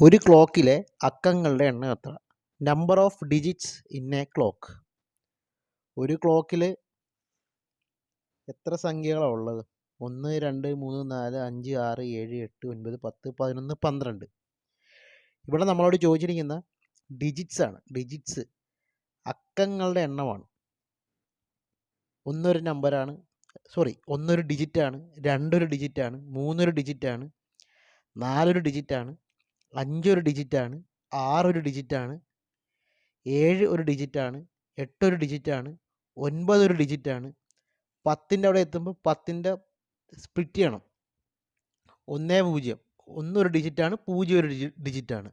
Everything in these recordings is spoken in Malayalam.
ഒരു ക്ലോക്കിലെ അക്കങ്ങളുടെ എണ്ണം എത്ര? Number of digits in a clock ഒരു ക്ലോക്കിൽ എത്ര സംഖ്യകളാണ് ഉള്ളത്? ഒന്ന് രണ്ട് മൂന്ന് നാല് അഞ്ച് ആറ് ഏഴ് എട്ട് ഒൻപത് പത്ത് പതിനൊന്ന് പന്ത്രണ്ട്. ഇവിടെ നമ്മളോട് ചോദിച്ചിരിക്കുന്ന ഡിജിറ്റ്സ് ആണ്. ഡിജിറ്റ്സ് അക്കങ്ങളുടെ എണ്ണമാണ്. ഒന്നൊരു നമ്പറാണ് സോറി ഒന്നൊരു ഡിജിറ്റാണ് രണ്ടൊരു ഡിജിറ്റാണ് മൂന്നൊരു ഡിജിറ്റാണ് നാലൊരു ഡിജിറ്റാണ് അഞ്ചൊരു ഡിജിറ്റാണ് ആറൊരു ഡിജിറ്റാണ് ഏഴ് ഒരു ഡിജിറ്റാണ് എട്ടൊരു ഡിജിറ്റാണ് ഒൻപതൊരു ഡിജിറ്റാണ് പത്തിന്റെ അവിടെ എത്തുമ്പോൾ പത്തിന്റെ സ്പ്ലിറ്റ് ചെയ്യണം. ഒന്നേ പൂജ്യം. ഒന്നൊരു ഡിജിറ്റാണ് പൂജ്യം ഒരു ഡിജി ഡിജിറ്റാണ്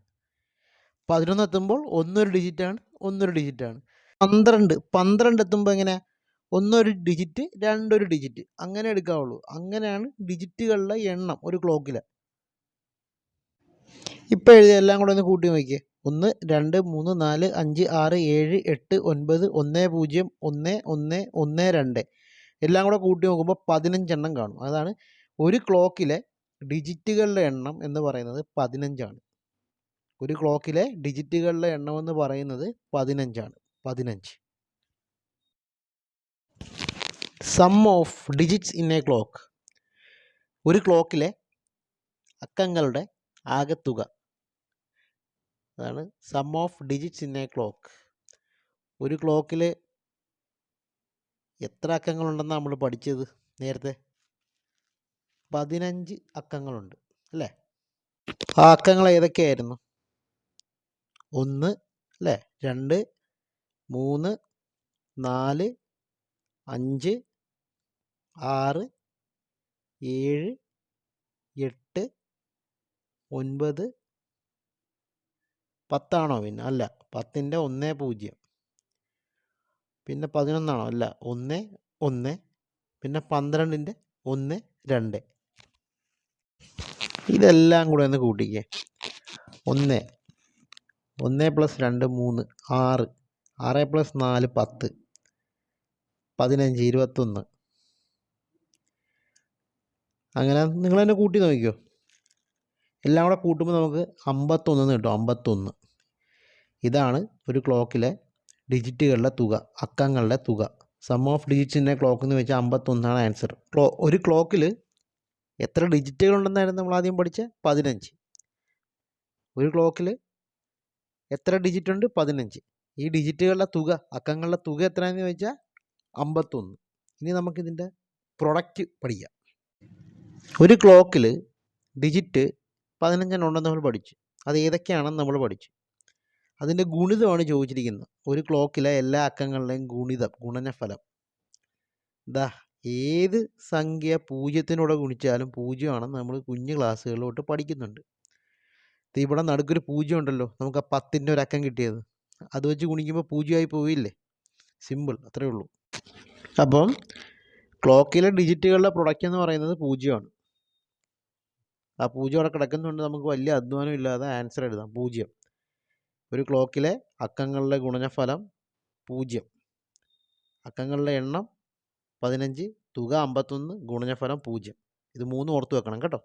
പതിനൊന്ന് എത്തുമ്പോൾ ഒന്നൊരു ഡിജിറ്റാണ് ഒന്നൊരു ഡിജിറ്റാണ് പന്ത്രണ്ട് പന്ത്രണ്ട് എത്തുമ്പോൾ എങ്ങനെ? ഒന്നൊരു ഡിജിറ്റ് രണ്ടൊരു ഡിജിറ്റ് അങ്ങനെ എടുക്കാവുള്ളൂ. അങ്ങനെയാണ് ഡിജിറ്റുകളുടെ എണ്ണം ഒരു ക്ലോക്കിൽ ഇപ്പോൾ എഴുതിയ എല്ലാം കൂടെ ഒന്ന് കൂട്ടി നോക്കിയേ. ഒന്ന് രണ്ട് മൂന്ന് നാല് അഞ്ച് ആറ് ഏഴ് എട്ട് ഒൻപത് ഒന്ന് പൂജ്യം ഒന്ന് ഒന്ന് ഒന്ന് രണ്ട്. എല്ലാം കൂടെ കൂട്ടി നോക്കുമ്പോൾ പതിനഞ്ചെണ്ണം കാണും. അതാണ് ഒരു ക്ലോക്കിലെ ഡിജിറ്റുകളുടെ എണ്ണം എന്ന് പറയുന്നത് പതിനഞ്ചാണ്. ഒരു ക്ലോക്കിലെ ഡിജിറ്റുകളുടെ എണ്ണം എന്ന് പറയുന്നത് പതിനഞ്ചാണ്. പതിനഞ്ച്. Sum of digits in a clock. ഒരു ക്ലോക്കിലെ അക്കങ്ങളുടെ ആകെത്തുക. അതാണ് sum of digits in a clock ഒരു ക്ലോക്കിൽ എത്ര അക്കങ്ങളുണ്ടെന്ന് നമ്മൾ പഠിച്ചത് നേരത്തെ? പതിനഞ്ച് അക്കങ്ങളുണ്ട് അല്ലേ? ആ അക്കങ്ങൾ ഏതൊക്കെയായിരുന്നു? ഒന്ന് അല്ലേ? രണ്ട് മൂന്ന് നാല് അഞ്ച് ആറ് ഏഴ് എട്ട് ഒൻപത് പത്താണോ പിന്നെ? അല്ല. പത്തിന്റെ ഒന്ന് പൂജ്യം. പിന്നെ പതിനൊന്നാണോ? അല്ല. ഒന്ന് ഒന്ന്. പിന്നെ പന്ത്രണ്ടിന്റെ ഒന്ന് രണ്ട്. ഇതെല്ലാം കൂടെ ഒന്ന് കൂട്ടിക്കേ. ഒന്ന്. ഒന്ന് പ്ലസ് രണ്ട് മൂന്ന്. ആറ്. ആറ് പ്ലസ് നാല് പത്ത്. പതിനഞ്ച് ഇരുപത്തൊന്ന്. അങ്ങനെ നിങ്ങൾ തന്നെ കൂട്ടി നോക്കിക്കോ. എല്ലാം കൂടെ കൂട്ടുമ്പോൾ നമുക്ക് അമ്പത്തൊന്ന് കിട്ടും. അമ്പത്തൊന്ന്. ഇതാണ് ഒരു ക്ലോക്കിലെ ഡിജിറ്റുകളുടെ തുക അക്കങ്ങളുടെ തുക. സം ഓഫ് ഡിജിറ്റ്സിന്റെ ക്ലോക്ക് എന്ന് വെച്ചാൽ അമ്പത്തൊന്നാണ് ആൻസർ. ക്ലോ ഒരു ക്ലോക്കിൽ എത്ര ഡിജിറ്റുകൾ ഉണ്ടെന്നായിരുന്നു നമ്മൾ ആദ്യം പഠിച്ച? പതിനഞ്ച്. ഒരു ക്ലോക്കിൽ എത്ര ഡിജിറ്റ് ഉണ്ട് പതിനഞ്ച്. ഈ ഡിജിറ്റുകളുടെ തുക അക്കങ്ങളുടെ തുക എത്രയാണെന്ന് ചോദിച്ചാൽ അമ്പത്തൊന്ന്. ഇനി നമുക്കിതിന്റെ പ്രൊഡക്റ്റ് പഠിക്കാം. ഒരു ക്ലോക്കിൽ ഡിജിറ്റ് പതിനഞ്ചെണ്ണം ഉണ്ടെന്ന് നമ്മൾ പഠിച്ചു. അത് ഏതൊക്കെയാണെന്ന് നമ്മൾ പഠിച്ചു. അതിന്റെ ഗുണിതമാണ് ചോദിച്ചിരിക്കുന്നത്. ഒരു ക്ലോക്കിലെ എല്ലാ അക്കങ്ങളുടെയും ഗുണിതം ഗുണനഫലം. ദാ ഏത് സംഖ്യ പൂജ്യത്തിനൂടെ ഗുണിച്ചാലും പൂജ്യമാണെന്ന് നമ്മൾ കുഞ്ഞു ക്ലാസ്സുകളിലോട്ട് പഠിക്കുന്നുണ്ട്. ഇവിടെ നടുക്കൊരു പൂജ്യം ഉണ്ടല്ലോ നമുക്ക് ആ പത്തിന്റെ ഒരു അക്കം കിട്ടിയത്. അത് വെച്ച് ഗുണിക്കുമ്പോൾ പൂജ്യമായി പോയില്ലേ സിമ്പിൾ അത്രേ ഉള്ളൂ. അപ്പം ക്ലോക്കിലെ ഡിജിറ്റുകളുടെ പ്രൊഡക്റ്റ് എന്ന് പറയുന്നത് പൂജ്യമാണ്. ആ പൂജ്യം അവിടെ കിടക്കുന്നുണ്ട്. നമുക്ക് വലിയ അധ്വാനം ഇല്ലാതെ ആൻസർ എഴുതാം. പൂജ്യം. ഒരു ക്ലോക്കിലെ അക്കങ്ങളുടെ ഗുണനഫലം പൂജ്യം. അക്കങ്ങളുടെ എണ്ണം പതിനഞ്ച് തുക അമ്പത്തൊന്ന് ഗുണനഫലം പൂജ്യം. ഇത് മൂന്നും ഓർത്ത് വെക്കണം കേട്ടോ.